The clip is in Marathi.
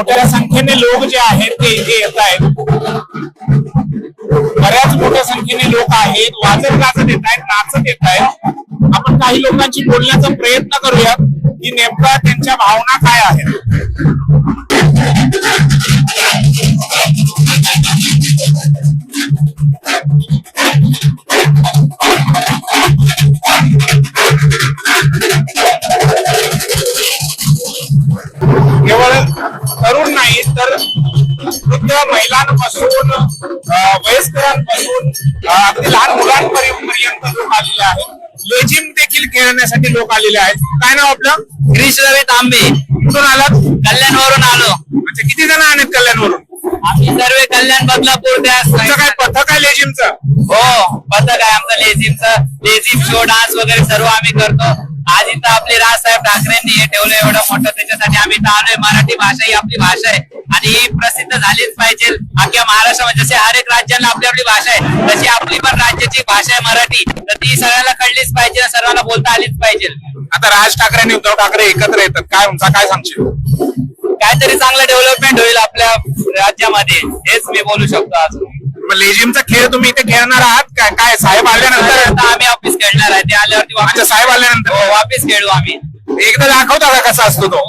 मोठ्या संख्येने लोक जे आहेत ते इथे येत आहेत. बऱ्याच मोठ्या संख्येने लोक आहेत वाजत गाजत येत आहेत नाचत येत आहेत. आपण काही लोकांशी बोलण्याचा प्रयत्न करूयात की नेमका त्यांच्या भावना काय आहेत. तर वृद्ध महिलांपासून वयस्करांपासून अगदी लहान मुलांपर्यंत लोक आलेले आहेत. लेझिम देखील खेळण्यासाठी लोक आलेले आहेत. काय नाव आपलं? गिरीश रवी तांबे. कुठून आलात? कल्याणवरून आलो. अच्छा किती जण आहेत कल्याणवरून? आम्ही सर्व कल्याण बदलापूर काय पथक आहे लेझिमचं हो पथक आहे आमचं लेझिमचं लेझिम शो डान्स वगैरे सर्व आम्ही करतो. आज इथं आपले राजसाहेब ठाकरेंनी हे ठेवलं एवढं मोठं त्याच्यासाठी आम्ही इथं आलोय मराठी भाषा ही आपली भाषा आहे. आणि ही प्रसिद्ध झालीच पाहिजे. अख्ख्या महाराष्ट्रामध्ये जसे हर एक राज्याला आपली आपली भाषा आहे तशी आपली पण राज्याची भाषा आहे मराठी. तर ती सगळ्यांना कळलीच पाहिजे सर्वांना बोलता आलीच पाहिजे. आता राज ठाकरे आणि उद्धव ठाकरे एकत्र येतात. काय तुमचा काय सांगशील काहीतरी चांगलं डेव्हलपमेंट होईल आपल्या राज्यामध्ये. हेच मी बोलू शकतो आज. मग लेझिमचा खेळ तुम्ही इथे खेळणार आहात? काय काय साहेब आल्यानंतर? आता आम्ही ऑफिस खेळणार आहे. ते आल्यावरती वापस साहेब आल्यानंतर. हो वापस खेळू आम्ही. एकदा दाखवता का कसा असतो तो